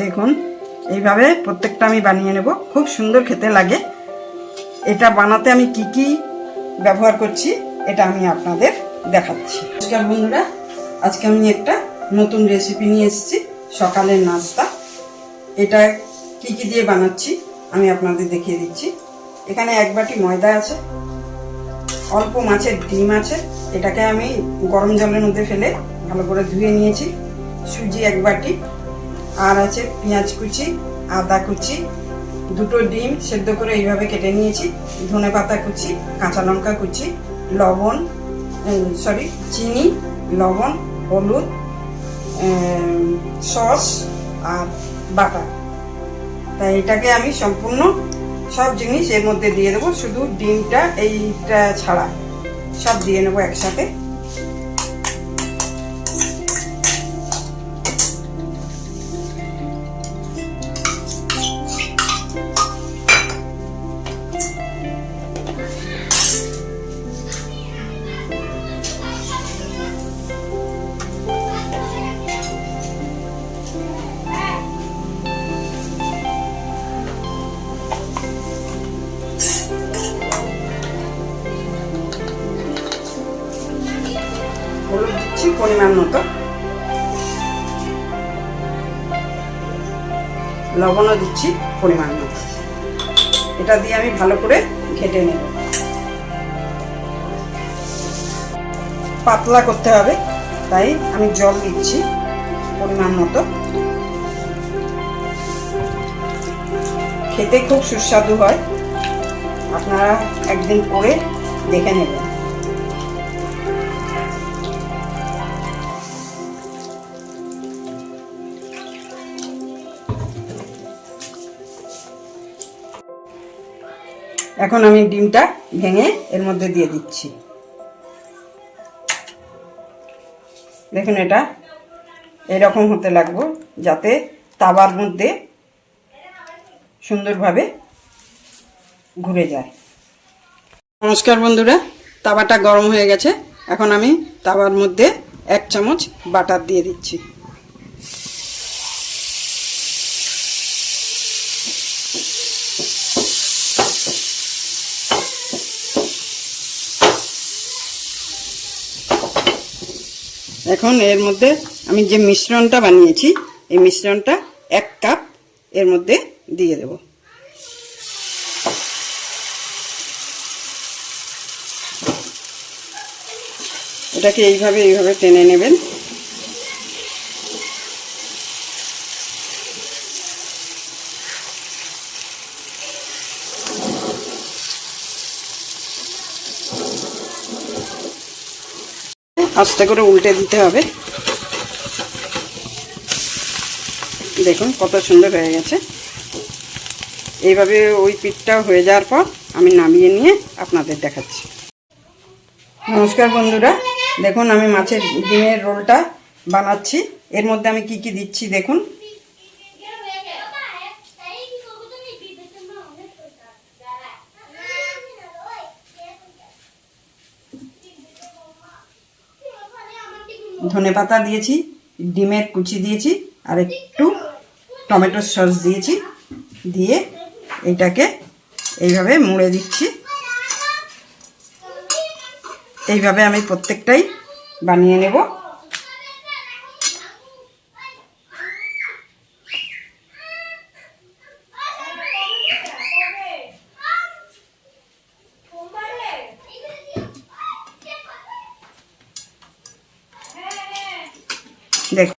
দেখুন, এইভাবে প্রত্যেকটা আমি বানিয়ে নেব। খুব সুন্দর খেতে লাগে। এটা বানাতে আমি কি কি ব্যবহার করছি, এটা আমি আপনাদের দেখাচ্ছি। নমস্কার বন্ধুরা, আজকে আমি একটা নতুন রেসিপি নিয়ে এসেছি, সকালের নাস্তা। এটা কি কি দিয়ে বানাচ্ছি, আমি আপনাদের দেখিয়ে দিচ্ছি। এখানে এক বাটি ময়দা আছে, অল্প মাছের ডিম আছে, এটাকে আমি গরম জলের মধ্যে ফেলে ভালো করে ধুয়ে নিয়েছি, সুজি এক বাটি, আর আছে পেঁয়াজ কুচি, আদা কুচি, দুটো ডিম সেদ্ধ করে এইভাবে কেটে নিয়েছি, ধনে পাতা কুচি, কাঁচা লঙ্কা কুচি, লবণ সরি চিনি, লবণ, হলুদ সস আর বাটার। তাই এটাকে আমি সম্পূর্ণ সব জিনিস এর মধ্যে দিয়ে দেবো শুধু ডিমটা এইটা ছাড়া। সব দিয়ে নেব একসাথে। দিচ্ছি পরিমাণ মতো। লবণও দিচ্ছি পরিমাণ মতো। এটা দিয়ে আমি ভালো করে ঘেটে নেব। পাতলা করতে হবে, তাই আমি জল দিচ্ছি পরিমাণ মতো। খেতে খুব সুস্বাদু হয়। আপনারা একদিন করে দেখে নেবেন। এখন আমি ডিমটা ভেঙে এর মধ্যে দিয়ে দিচ্ছি। দেখুন এটা এরকম হতে লাগবো যাতে তাবার মধ্যে সুন্দরভাবে ঘুরে যায়। নমস্কার বন্ধুরা তাওয়াটা গরম হয়ে গেছে। এখন আমি তাওয়ার মধ্যে এক চামচ বাটার দিয়ে দিচ্ছি। এখন এর মধ্যে আমি যে মিশ্রণটা বানিয়েছি, এই মিশ্রণটা এক কাপ এর মধ্যে দিয়ে দেব। এটাকে এইভাবে এইভাবে টেনে নেবেন। আস্তে করে উল্টে দিতে হবে। দেখুন কত সুন্দর হয়ে গেছে। এইভাবে ওই পিঠটাও হয়ে যাওয়ার পর আমি নামিয়ে নিয়ে আপনাদের দেখাচ্ছি। নমস্কার বন্ধুরা, দেখুন আমি মাছের ডিমের রোলটা বানাচ্ছি। এর মধ্যে আমি কি কি দিচ্ছি দেখুন। ধনে পাতা দিয়েছি, ডিমের কুচি দিয়েছি, আর একটু টমেটো সস দিয়েছি, দিয়ে এটাকে এইভাবে মুড়ে দিচ্ছি। এইভাবে আমি প্রত্যেকটাই বানিয়ে নেব। দেখুন